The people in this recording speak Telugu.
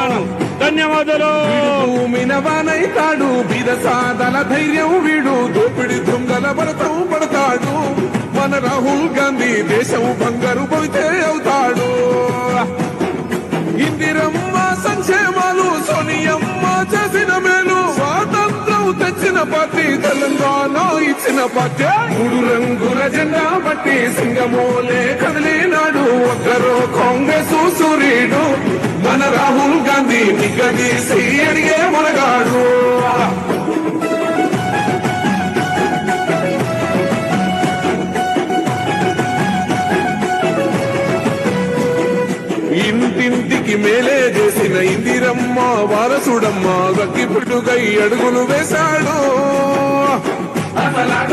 కోరుకుంటున్నాను ధన్యవాదాలు. భూమినవానైతాడు బిరసాదల ధైర్యం వీడు. దోపిడి దొంగల భరతం పడతాడు మన రాహుల్ గాంధీ దేశం బంగారు పోతే అవుతాడు. ఇందిరమ్మ సంక్షేమాలు సోనియమ్మ చేసిన మేలు. స్వాతంత్రం తెచ్చిన పార్టీ తెలంగాణ ఇచ్చిన పార్టీ. మూడు రంగుల జెండా బట్టి సింగమోలే కదిలినాడు. ఒక్కరో కాంగ్రెస్ సూర్యుడు. గాంధీ నిగ్గదీసి అడిగే మనగాడు ఇంటింటికి మేలే చేసిన ఇందిరమ్మ వారసుడమ్మ గక్కిపుట్టుకై అడుగులు వేశాడు. అసలాట